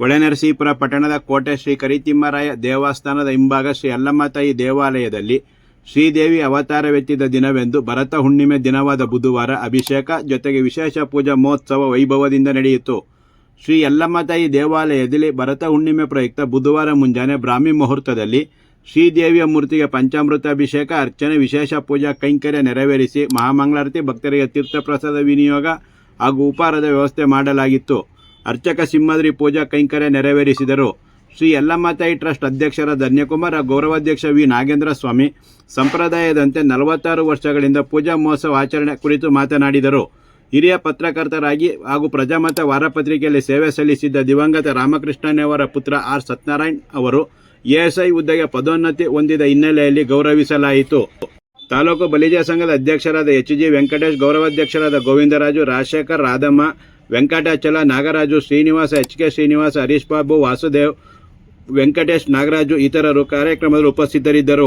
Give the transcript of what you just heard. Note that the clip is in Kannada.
ಹೊಳೆನರಸೀಪುರ ಪಟ್ಟಣದ ಕೋಟೆ ಶ್ರೀ ಕರಿತಿಮ್ಮರಾಯ ದೇವಸ್ಥಾನದ ಹಿಂಭಾಗ ಶ್ರೀ ಅಲ್ಲಮ್ಮತಾಯಿ ದೇವಾಲಯದಲ್ಲಿ ಶ್ರೀದೇವಿ ಅವತಾರವೆತ್ತಿದ ದಿನವೆಂದು ಭರತ ಹುಣ್ಣಿಮೆ ದಿನವಾದ ಬುಧವಾರ ಅಭಿಷೇಕ ಜೊತೆಗೆ ವಿಶೇಷ ಪೂಜಾ ಮಹೋತ್ಸವ ವೈಭವದಿಂದ ನಡೆಯಿತು. ಶ್ರೀ ಯಲ್ಲಮ್ಮತಾಯಿ ದೇವಾಲಯದಲ್ಲಿ ಭರತ ಹುಣ್ಣಿಮೆ ಪ್ರಯುಕ್ತ ಬುಧವಾರ ಮುಂಜಾನೆ ಬ್ರಾಹ್ಮಿ ಮುಹೂರ್ತದಲ್ಲಿ ಶ್ರೀದೇವಿಯ ಮೂರ್ತಿಗೆ ಪಂಚಾಮೃತ ಅಭಿಷೇಕ, ಅರ್ಚನೆ, ವಿಶೇಷ ಪೂಜಾ, ಕೈಂಕರ್ಯ ನೆರವೇರಿಸಿ ಮಹಾಮಂಗಳಾರತಿ, ಭಕ್ತರಿಗೆ ತೀರ್ಥಪ್ರಸಾದ ವಿನಿಯೋಗ ಹಾಗೂ ಉಪಹಾರದ ವ್ಯವಸ್ಥೆ ಮಾಡಲಾಗಿತ್ತು. ಅರ್ಚಕ ಸಿಂಹಾದ್ರಿ ಪೂಜಾ ಕೈಂಕರ್ಯ ನೆರವೇರಿಸಿದರು. ಶ್ರೀ ಯಲ್ಲಮ್ಮತಾಯಿ ಟ್ರಸ್ಟ್ ಅಧ್ಯಕ್ಷರ ಧನ್ಯಕುಮಾರ, ಗೌರವಾಧ್ಯಕ್ಷ ವಿ. ನಾಗೇಂದ್ರ ಸ್ವಾಮಿ ಸಂಪ್ರದಾಯದಂತೆ ನಲವತ್ತಾರು ವರ್ಷಗಳಿಂದ ಪೂಜಾ ಮಹೋತ್ಸವ ಆಚರಣೆ ಕುರಿತು ಮಾತನಾಡಿದರು. ಹಿರಿಯ ಪತ್ರಕರ್ತರಾಗಿ ಹಾಗೂ ಪ್ರಜಾಮತ ವಾರಪತ್ರಿಕೆಯಲ್ಲಿ ಸೇವೆ ಸಲ್ಲಿಸಿದ್ದ ದಿವಂಗತ ರಾಮಕೃಷ್ಣನವರ ಪುತ್ರ ಆರ್. ಸತ್ಯನಾರಾಯಣ್ ಅವರು ಎಎಸ್ಐ ಹುದ್ದೆಗೆ ಪದೋನ್ನತಿ ಹೊಂದಿದ ಹಿನ್ನೆಲೆಯಲ್ಲಿ ಗೌರವಿಸಲಾಯಿತು. ತಾಲೂಕು ಬಲಿಜ ಸಂಘದ ಅಧ್ಯಕ್ಷರಾದ ಎಚ್. ಜಿ. ವೆಂಕಟೇಶ್, ಗೌರವಾಧ್ಯಕ್ಷರಾದ ಗೋವಿಂದರಾಜು, ರಾಜಶೇಖರ್, ರಾಧಮ್ಮ ವೆಂಕಟಾಚಲ ನಾಗರಾಜು ಶ್ರೀನಿವಾಸ ಎಚ್ ಕೆ ಶ್ರೀನಿವಾಸ ಹರೀಶ್ ಬಾಬು ವಾಸುದೇವ್ ವೆಂಕಟೇಶ್ ನಾಗರಾಜು ಇತರರು ಕಾರ್ಯಕ್ರಮದಲ್ಲಿ ಉಪಸ್ಥಿತರಿದ್ದರು.